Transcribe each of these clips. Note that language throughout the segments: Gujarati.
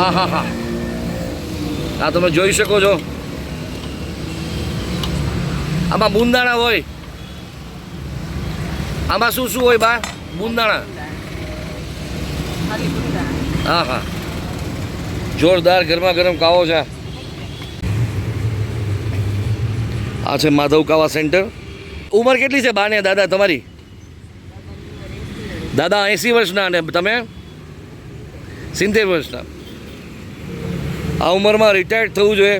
આ હા હા આ તમે જોઈ શકો છો. આમાં બુંદાણા હોય. આમાં શું શું હોય બા? બુંદાણા. હા હા જોરદાર ગરમા ગરમ કાવો છે. આ છે માધવ કાવા સેન્ટર. ઉંમર કેટલી છે બાને દાદા તમારી? દાદા એંસી વર્ષના અને તમે? સિત્તેર વર્ષના. આ ઉંમરમાં રિટાયર્ડ થવું જોઈએ.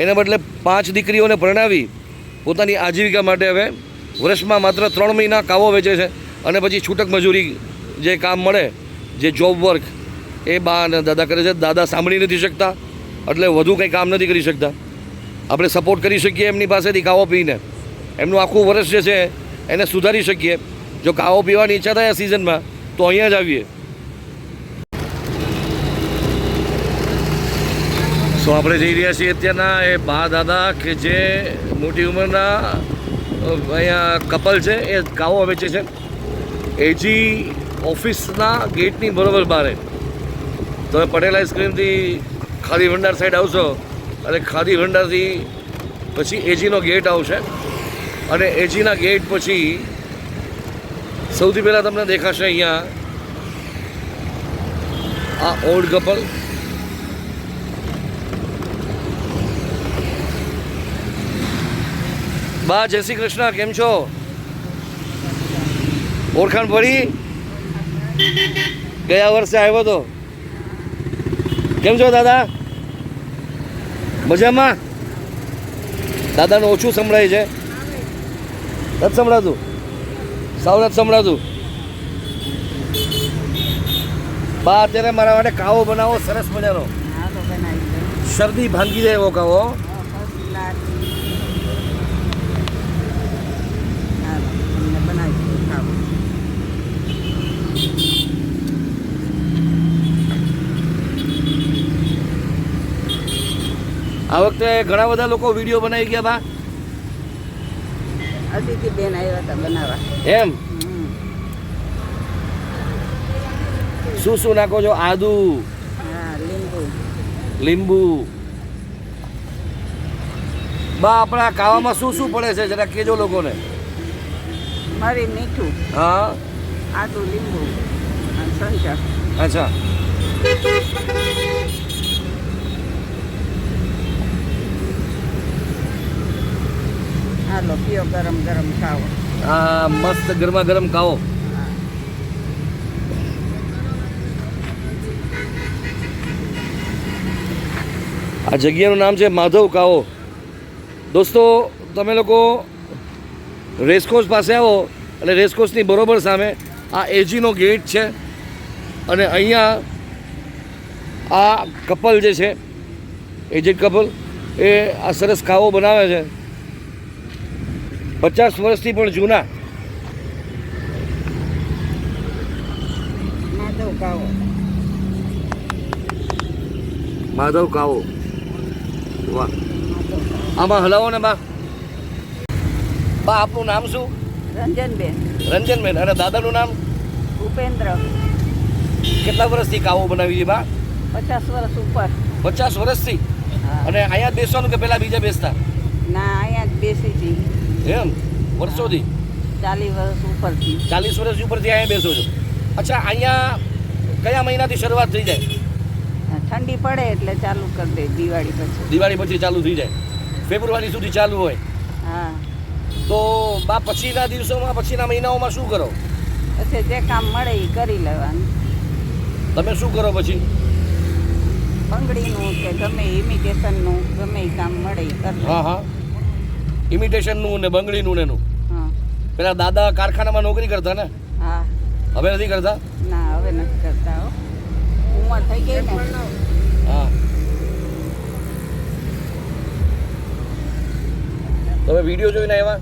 એને બદલે પાંચ દીકરીઓને પરણાવી પોતાની આજીવિકા માટે હવે વર્ષમાં માત્ર ત્રણ મહિના કાવો વેચે છે અને પછી છૂટક મજૂરી જે કામ મળે, જે જોબ વર્ક એ બા અને દાદા કરે છે. દાદા સાંભળી નથી શકતા, એટલે વધુ કંઈ કામ નથી કરી શકતા. આપણે સપોર્ટ કરી શકીએ એમની પાસેથી કાવો પીને. એમનું આખું વર્ષ જે છે એને સુધારી શકીએ. જો કાવો પીવાની ઈચ્છા થાય આ સિઝનમાં તો અહીંયા જ આવીએ. સો આપણે જઈ રહ્યા છીએ અત્યારના એ બા દાદા કે જે મોટી ઉંમરના અહીંયા કપલ છે, એ કાવો વેચે છે. એજી ઓફિસના ગેટની બરોબર બારે. તમે પટેલ આઈસ્ક્રીમથી ખાદી ભંડાર સાઈડ આવશો, અને ખાદી ભંડારથી પછી એજીનો ગેટ આવશે. અને એજીના ગેટ પછી સૌથી પહેલાં તમને દેખાશે અહીંયા આ ઓલ્ડ કપલ. બા જય શ્રી કૃષ્ણ કેમ છો? ઓળખાણ પડી? ગયા વર્ષે આવ્યો તો. કેમ છો દાદા? મજામાં? દાદાને ઓછું સંભળાય છે. નથી સંભળાતું? સાવ નથી સંભળાતું. બા અત્યારે મારા માટે કાવો બનાવો સરસ મજાનો. શરદી ભાંગી જાય એવો કાવો ફર્સ્ટ ક્લાસ હાલો તમને બનાવી દો ખાવું આ વખતે ઘણા બધા લોકો વીડિયો બનાવી ગયા બા. અતિથિ બેન આવ્યા હતા બનાવવા. એમ? શું શું નાખો છો? આદુ. લીંબુ. લીંબુ. બા આપણા કાવામાં શું શું પડે છે? જરા કેજો લોકોને. મરી મીઠું. હા. આદુ લીંબુ સંચર અચ્છા. હાલો, પીઓ ગરમ ગરમ ખાવો આ મસ્ત ગરમા ગરમ ખાવો આ જગ્યાનું નામ છે માધવ કાવો દોસ્તો, તમે લોકો રેસકોર્સ પાસે આવો, એટલે રેસકોર્સની બરોબર સામે આ એજીનો ગેટ છે. અને અહીંયા આ કપલ જે છે, એજેડ કપલ, એ આ સરસ કાવો બનાવે છે. પચાસ વર્ષથી પણ જૂના. માધવ કાવો. વાહ. આમાં હલાવો ને બા. બા આપનું નામ શું? રંજનબેન. રંજનબેન. અને દાદાનું નામ? ઉપેન્દ્ર. કેટલા વર્ષથી કાવો બનાવી છે બા? પચાસ વર્ષ ઉપર. પચાસ વર્ષથી? અને અહીંયા બેસવાનું કે પેલા બીજા બેસતા? ના અહીંયા જ બેસી હતી. એમ? વર્ષોથી? ચાલીસ વર્ષ ઉપરથી. ચાલીસ વર્ષ ઉપરથી અહીંયા બેસો છો. અચ્છા અહીંયા કયા મહિનાથી શરૂઆત થઈ જાય? ઠંડી પડે એટલે ચાલુ કરી દે દિવાળી પછી. દિવાળી પછી ચાલુ થઈ જાય. ફેબ્રુઆરી સુધી ચાલુ હોય. હા. તો બા પછીના દિવસોમાં પછીના મહિનાઓમાં શું કરો? પછી જે કામ મળે એ કરી લેવાનું. તમે શું કરો પછી? બંગડીનું કે ગમે ઇમિટેશનનું ગમે એ કામ મળે એ કરો હા હા. ઇમિટેશનનું ને બંગડીનું ને એનું. પેલા દાદા કારખાનામાં નોકરી કરતા ને? હા. હવે નથી કરતા? ના હવે નથી કરતા ઉંમર થઈ ગઈ ને. હા. તમે વીડિયો જોઈને આવ્યા?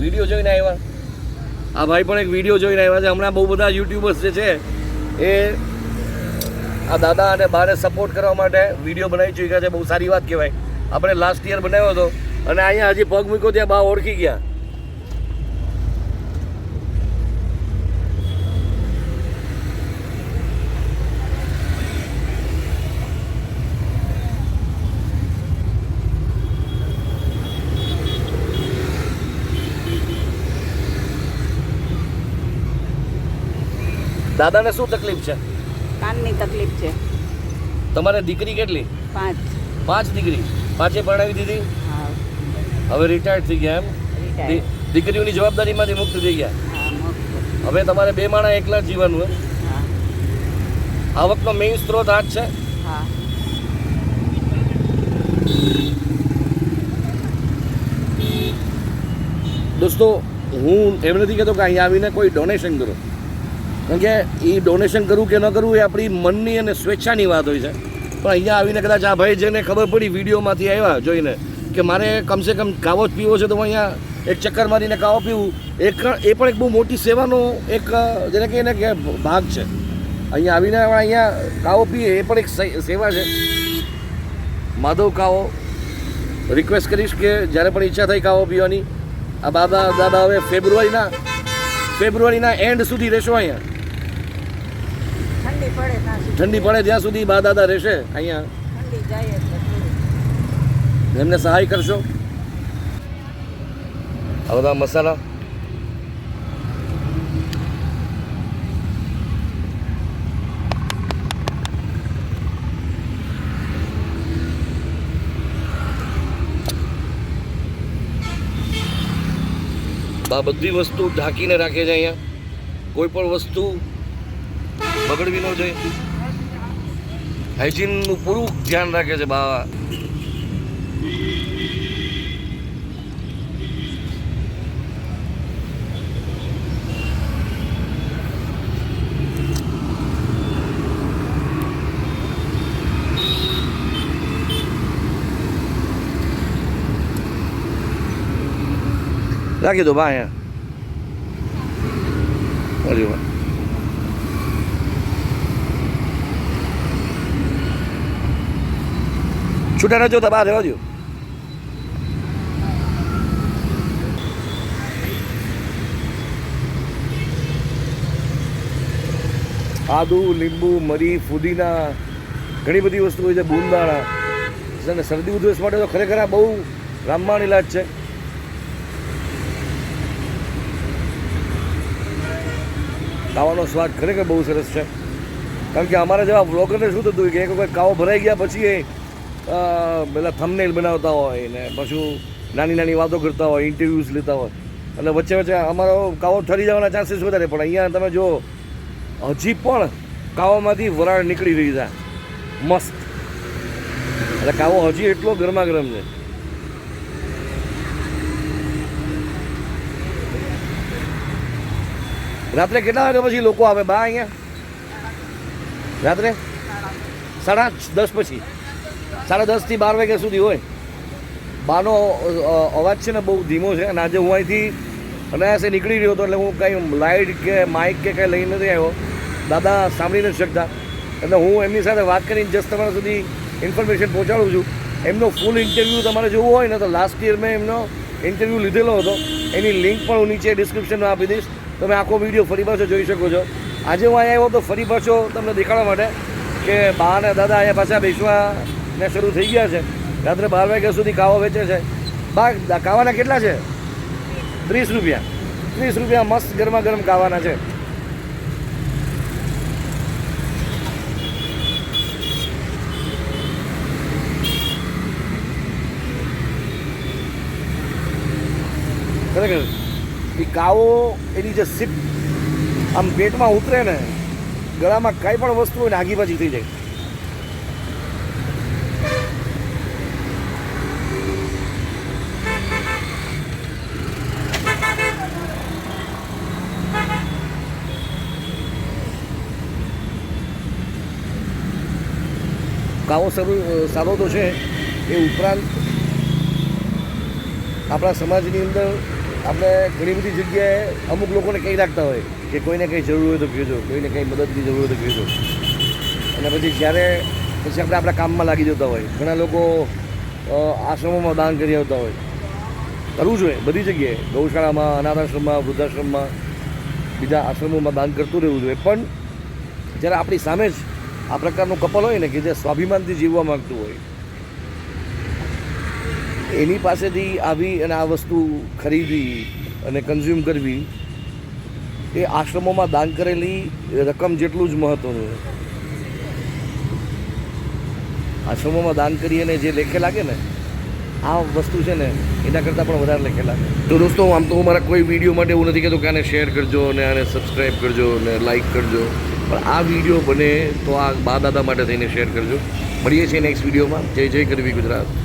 વીડિયો જોઈને આવ્યા? આ ભાઈ પણ એક વીડિયો જોઈને આવ્યા છે. હમણાં બહુ બધા યુટ્યુબર્સ જે છે એ આ દાદા અને બાને સપોર્ટ કરવા માટે વીડિયો બનાવી ચૂક્યા છે. બહુ સારી વાત કહેવાય. આપણે લાસ્ટ યર બનાવ્યો હતો. અને અહીંયા હજી પગ મૂક્યો ત્યાં બા ઓળખી ગયા. દાદાને શું તકલીફ છે? કાનની તકલીફ છે. તમારે દીકરી કેટલી? પાંચ. પાંચ દીકરી. પાંચે પરણાવી દીધી? હવે રિટાયર્ડ થઈ ગયા એમ? દીકરીઓની જવાબદારીમાંથી મુક્ત થઈ ગયા? હવે તમારે બે માણા એકલા જીવવાનું એમ? આવકનો મેઇન સ્ત્રોત આ જ છે? દોસ્તો હું એમ નથી કહેતો કે અહીંયા આવીને કોઈ ડોનેશન કરો. કારણ કે એ ડોનેશન કરવું કે ન કરવું એ આપણી મનની અને સ્વેચ્છાની વાત હોય છે. પણ અહીંયા આવીને કદાચ આ ભાઈ જેને ખબર પડી વિડીયોમાંથી આવ્યા જોઈને કે મારે કમસે કમ કાવો જ પીવો છે તો હું અહીંયા એક ચક્કર મારીને કાવો પીવું. એક એ પણ એક બહુ મોટી સેવાનો એક જેને કહીએ ને કે ભાગ છે. અહીંયા આવીને અહીંયા કાવો પીએ એ પણ એક સેવા છે. માધવ કાવો રિક્વેસ્ટ કરીશ કે જ્યારે પણ ઈચ્છા થઈ કાવો પીવાની. આ બાબા દાદા હવે ફેબ્રુઆરીના ફેબ્રુઆરીના એન્ડ સુધી રહેશો અહીંયા. ઠંડી પડે ત્યાં સુધી. ઠંડી પડે ત્યાં સુધી બા દાદા રહેશે અહીંયા ઠંડી જાય એટલે થોડું. એમને સહાય કરશો? આ બધા મસાલા? આ બધી વસ્તુ ઢાંકીને રાખે છે અહીંયા. કોઈ પણ વસ્તુ બગડવી ન જોઈએ. હાઇજીનનું પૂરું ધ્યાન રાખે છે બા રાખી દો બા અહીંયા અરે છૂટા ન જોતા બહાર રહેવા દો આદુ, લીંબુ, મરી, ફુદીના, ઘણી બધી વસ્તુ હોય છે, બુંદાણા. શરદી ઉધરસ માટે તો ખરેખર આ બહુ રામબાણ ઇલાજ છે. ખાવાનો સ્વાદ ખરેખર બહુ સરસ છે. કારણ કે અમારા જેવા બ્લોગરને શું થતું કે એક વખત કાવો ભરાઈ ગયા પછી એ પેલા થમનેલ બનાવતા હોય ને પછી નાની નાની વાતો કરતા હોય ઇન્ટરવ્યૂઝ લેતા હોય. એટલે વચ્ચે વચ્ચે અમારો કાવો ઠરી જવાના ચાન્સીસ વધારે, પણ અહીંયા તમે જો હજી પણ કાવામાંથી વરાળ નીકળી રહી છે. મસ્ત. એટલે કાવો હજી એટલો ગરમા ગરમ છે. રાત્રે કેટલા વાગ્યા પછી લોકો આવે? બા અહીંયા? રાત્રે? સાડા દસ પછી. સાડા દસથી બાર વાગ્યા સુધી હોય. બાનો અવાજ છે ને બહુ ધીમો છે અને આજે હું અહીંથી અનાયાસે નીકળી રહ્યો હતો એટલે હું કંઈ લાઇટ કે માઇક કે કંઈ લઈ નથી આવ્યો. દાદા સાંભળી નથી શકતા. એટલે હું એમની સાથે વાત કરીને જસ્ટ તમારા સુધી ઇન્ફોર્મેશન પહોંચાડું છું. એમનો ફૂલ ઇન્ટરવ્યૂ તમારે જોવું હોય ને તો લાસ્ટ યર મેં એમનો ઇન્ટરવ્યૂ લીધેલો હતો. એની લિંક પણ હું નીચે ડિસ્ક્રિપ્શનમાં આપી દઈશ. તમે આખો વીડિયો ફરી પાછો જોઈ શકો છો. આજે હું અહીંયા આવ્યો તો ફરી પાછો તમને દેખાડવા માટે કે બા અને દાદા અહીંયા પાછા બેસવાને શરૂ થઈ ગયા છે. રાત્રે બાર વાગ્યા સુધી કાવો વેચે છે. બા કાવાના કેટલા છે? ત્રીસ રૂપિયા. ત્રીસ રૂપિયા મસ્ત ગરમા ગરમ કાવાના છે. ખરેખર એ કાવો એની જે સીપ આમ પેટમાં ઉતરે ને, ગળામાં કાંઈ પણ વસ્તુ હોય ને, આગીબાજી થઈ જાય. કાવો સારું સારો તો છે, એ ઉપરાંત આપણા સમાજની અંદર આપણે ઘણી બધી જગ્યાએ અમુક લોકોને કહી રાખતા હોય કે કોઈને કંઈ જરૂર હોય તો કહેજો કોઈને કંઈ મદદની જરૂર હોય તો કહેજો અને પછી જ્યારે, પછી આપણે આપણા કામમાં લાગી જતા હોય, ઘણા લોકો આશ્રમોમાં દાન કરી આવતા હોય. કરવું જોઈએ, બધી જગ્યાએ. ગૌશાળામાં, અનાથાશ્રમમાં, વૃદ્ધાશ્રમમાં, બીજા આશ્રમોમાં દાન કરતું રહેવું જોઈએ. પણ જ્યારે આપણી સામે જ આ પ્રકારનું કપલ હોય ને કે જે સ્વાભિમાનથી જીવવા માગતું હોય એની પાસેથી આવી અને આ વસ્તુ ખરીદવી અને કન્ઝ્યુમ કરવી, એ આશ્રમોમાં દાન કરેલી રકમ જેટલું જ મહત્ત્વનું આશ્રમોમાં દાન કરી અને જે લેખે લાગે ને, આ વસ્તુ છે ને, એના કરતાં પણ વધારે લેખે લાગે. તો દોસ્તો, આમ તો હું મારા કોઈ વીડિયો માટે એવું નથી કહેતો કે આને શેર કરજો અને આને સબસ્ક્રાઈબ કરજો અને લાઈક કરજો. પણ આ વીડિયો બને તો આ બા દાદા માટે થઈને શેર કરજો. મળીએ છીએ નેક્સ્ટ વિડીયોમાં જય જય કરવી ગુજરાત.